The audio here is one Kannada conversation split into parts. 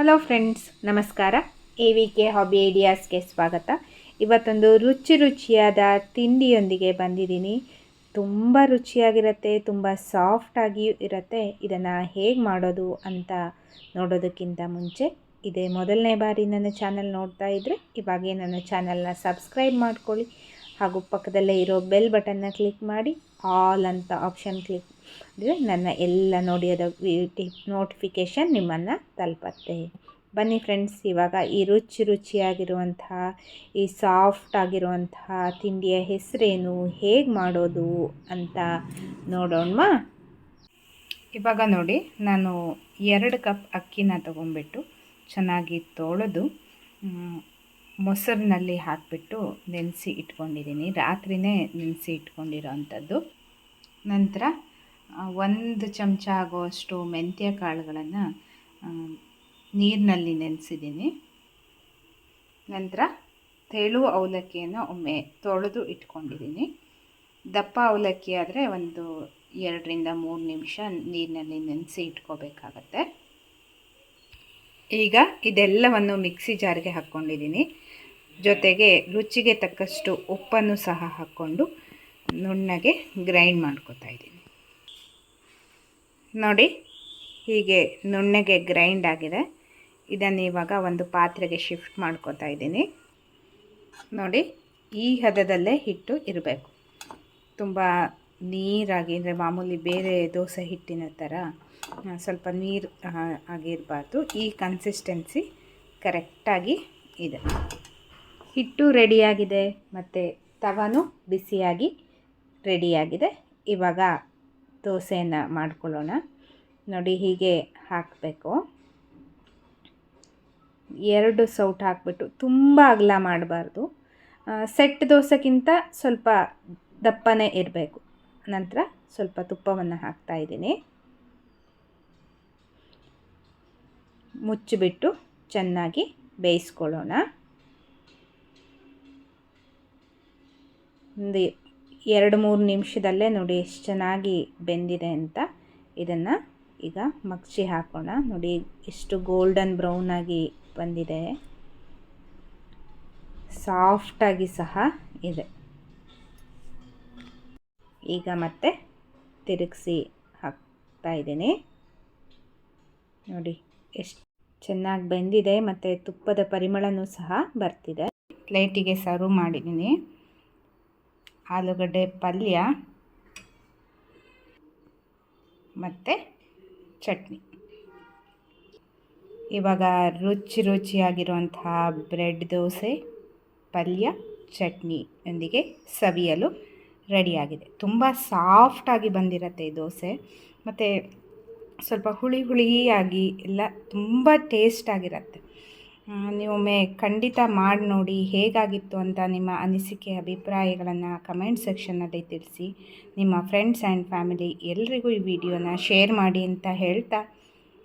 ಹಲೋ ಫ್ರೆಂಡ್ಸ್ ನಮಸ್ಕಾರ. ಎ ವಿ ಕೆ ಹಾಬಿ ಐಡಿಯಾಸ್ಗೆ ಸ್ವಾಗತ. ಇವತ್ತೊಂದು ರುಚಿ ರುಚಿಯಾದ ತಿಂಡಿಯೊಂದಿಗೆ ಬಂದಿದ್ದೀನಿ. ತುಂಬ ರುಚಿಯಾಗಿರುತ್ತೆ, ತುಂಬ ಸಾಫ್ಟಾಗಿಯೂ ಇರುತ್ತೆ. ಇದನ್ನು ಹೇಗೆ ಮಾಡೋದು ಅಂತ ನೋಡೋದಕ್ಕಿಂತ ಮುಂಚೆ ಇದೇ ಮೊದಲನೇ ಬಾರಿ ನನ್ನ ಚಾನಲ್ ನೋಡ್ತಾ ಇದ್ದರೆ ಇವಾಗೇ ನನ್ನ ಚಾನಲ್ನ ಸಬ್ಸ್ಕ್ರೈಬ್ ಮಾಡ್ಕೊಳ್ಳಿ. ಹಾಗೂ ಪಕ್ಕದಲ್ಲೇ ಇರೋ ಬೆಲ್ ಬಟನ್ನ ಕ್ಲಿಕ್ ಮಾಡಿ ಆಲ್ ಅಂತ ಆಪ್ಷನ್ ಕ್ಲಿಕ್ ಅಂದರೆ ನನ್ನ ಎಲ್ಲ ನೋಡಿಯೋದ ನೋಟಿಫಿಕೇಷನ್ ನಿಮ್ಮನ್ನು ತಲುಪತ್ತೆ. ಬನ್ನಿ ಫ್ರೆಂಡ್ಸ್, ಇವಾಗ ಈ ರುಚಿ ರುಚಿಯಾಗಿರುವಂತಹ, ಈ ಸಾಫ್ಟ್ ಆಗಿರುವಂತಹ ತಿಂಡಿಯ ಹೆಸರೇನು, ಹೇಗೆ ಮಾಡೋದು ಅಂತ ನೋಡೋಣ ಇವಾಗ ನೋಡಿ, ನಾನು ಎರಡು ಕಪ್ ಅಕ್ಕಿನ ತೊಗೊಂಡ್ಬಿಟ್ಟು ಚೆನ್ನಾಗಿ ತೊಳೆದು ಮೊಸರಿನಲ್ಲಿ ಹಾಕಿಬಿಟ್ಟು ನೆನೆಸಿ ಇಟ್ಕೊಂಡಿದ್ದೀನಿ. ರಾತ್ರಿನೇ ನೆನೆಸಿ ಇಟ್ಕೊಂಡಿರೋ ಅಂಥದ್ದು ನಂತರ ಒಂದು ಚಮಚ ಆಗುವಷ್ಟು ಮೆಂತ್ಯ ಕಾಳುಗಳನ್ನು ನೀರಿನಲ್ಲಿ ನೆನೆಸಿದ್ದೀನಿ. ನಂತರ ತೆಳು ಅವಲಕ್ಕಿಯನ್ನು ಒಮ್ಮೆ ತೊಳೆದು ಇಟ್ಕೊಂಡಿದ್ದೀನಿ. ದಪ್ಪ ಅವಲಕ್ಕಿ ಆದರೆ ಒಂದು ಎರಡರಿಂದ ಮೂರು ನಿಮಿಷ ನೀರಿನಲ್ಲಿ ನೆನೆಸಿ ಇಟ್ಕೋಬೇಕಾಗತ್ತೆ. ಈಗ ಇದೆಲ್ಲವನ್ನು ಮಿಕ್ಸಿ ಜಾರಿಗೆ ಹಾಕ್ಕೊಂಡಿದ್ದೀನಿ. ಜೊತೆಗೆ ರುಚಿಗೆ ತಕ್ಕಷ್ಟು ಉಪ್ಪನ್ನು ಸಹ ಹಾಕ್ಕೊಂಡು ನುಣ್ಣಗೆ ಗ್ರೈಂಡ್ ಮಾಡ್ಕೋತಾ ಇದ್ದೀನಿ. ನೋಡಿ, ಹೀಗೆ ನುಣ್ಣಗೆ ಗ್ರೈಂಡ್ ಆಗಿದೆ. ಇದನ್ನು ಇವಾಗ ಒಂದು ಪಾತ್ರೆಗೆ ಶಿಫ್ಟ್ ಮಾಡ್ಕೋತಾ ಇದ್ದೀನಿ. ನೋಡಿ, ಈ ಹದದಲ್ಲೇ ಹಿಟ್ಟು ಇರಬೇಕು. ತುಂಬ ನೀರಾಗಿ, ಅಂದರೆ ಮಾಮೂಲಿ ಬೇರೆ ದೋಸೆ ಹಿಟ್ಟಿನ ಥರ ಸ್ವಲ್ಪ ನೀರು ಆಗಿರಬಾರ್ದು. ಈ ಕನ್ಸಿಸ್ಟೆನ್ಸಿ ಕರೆಕ್ಟಾಗಿ ಇದೆ. ಹಿಟ್ಟು ರೆಡಿಯಾಗಿದೆ ಮತ್ತು ತವನು ಬಿಸಿಯಾಗಿ ರೆಡಿಯಾಗಿದೆ ಇವಾಗ ದೋಸೆಯನ್ನು ಮಾಡ್ಕೊಳ್ಳೋಣ. ನೋಡಿ ಹೀಗೆ ಹಾಕಬೇಕು. ಎರಡು ಸೌಟ್ ಹಾಕ್ಬಿಟ್ಟು ತುಂಬ ಅಗಲ ಮಾಡಬಾರ್ದು. ಸೆಟ್ ದೋಸೆಗಿಂತ ಸ್ವಲ್ಪ ದಪ್ಪನೇ ಇರಬೇಕು. ನಂತರ ಸ್ವಲ್ಪ ತುಪ್ಪವನ್ನು ಹಾಕ್ತಾ ಇದ್ದೀನಿ. ಮುಚ್ಚಿಬಿಟ್ಟು ಚೆನ್ನಾಗಿ ಬೇಯಿಸ್ಕೊಳ್ಳೋಣ. ಒಂದು ಎರಡು ಮೂರು ನಿಮಿಷದಲ್ಲೇ ನೋಡಿ ಎಷ್ಟು ಚೆನ್ನಾಗಿ ಬೆಂದಿದೆ ಅಂತ. ಇದನ್ನು ಈಗ ಮಗ್ಚಿ ಹಾಕೋಣ. ನೋಡಿ ಎಷ್ಟು ಗೋಲ್ಡನ್ ಬ್ರೌನ್ ಆಗಿ ಬಂದಿದೆ. ಸಾಫ್ಟಾಗಿ ಸಹ ಇದೆ. ಈಗ ಮತ್ತೆ ತಿರುಗಿಸಿ ಹಾಕ್ತಾ ಇದ್ದೀನಿ. ನೋಡಿ ಎಷ್ಟು ಚೆನ್ನಾಗಿ ಬೆಂದಿದೆ ಮತ್ತು ತುಪ್ಪದ ಪರಿಮಳನೂ ಸಹ ಬರ್ತಿದೆ. ಪ್ಲೇಟಿಗೆ ಸರ್ವ್ ಮಾಡಿದ್ದೀನಿ. ಆಲೂಗಡ್ಡೆ ಪಲ್ಯ, ಮತ್ತು ಚಟ್ನಿ. ಇವಾಗ ರುಚಿ ರುಚಿಯಾಗಿರುವಂತಹ ಬ್ರೆಡ್ ದೋಸೆ, ಪಲ್ಯ ಚಟ್ನಿಯೊಂದಿಗೆ ಸವಿಯಲು ರೆಡಿಯಾಗಿದೆ. ತುಂಬ ಸಾಫ್ಟಾಗಿ ಬಂದಿರತ್ತೆ ಈ ದೋಸೆ. ಮತ್ತು ಸ್ವಲ್ಪ ಹುಳಿ ಹುಳಿಯಾಗಿ ಎಲ್ಲ ತುಂಬ ಟೇಸ್ಟಾಗಿರುತ್ತೆ ನೀವೊಮ್ಮೆ ಖಂಡಿತ ಮಾಡಿ ನೋಡಿ ಹೇಗಾಗಿತ್ತು ಅಂತ ನಿಮ್ಮ ಅನಿಸಿಕೆ, ಅಭಿಪ್ರಾಯಗಳನ್ನು ಕಮೆಂಟ್ ಸೆಕ್ಷನ್ನಲ್ಲಿ ತಿಳಿಸಿ. ನಿಮ್ಮ ಫ್ರೆಂಡ್ಸ್ ಆ್ಯಂಡ್ ಫ್ಯಾಮಿಲಿ ಎಲ್ರಿಗೂ ಈ ವಿಡಿಯೋನ ಶೇರ್ ಮಾಡಿ ಅಂತ ಹೇಳ್ತಾ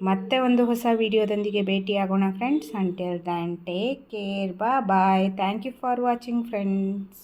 ಮತ್ತೆ ಒಂದು ಹೊಸ ವಿಡಿಯೋದೊಂದಿಗೆ ಭೇಟಿಯಾಗೋಣ friends until then take care ಬಾ bye thank you for watching friends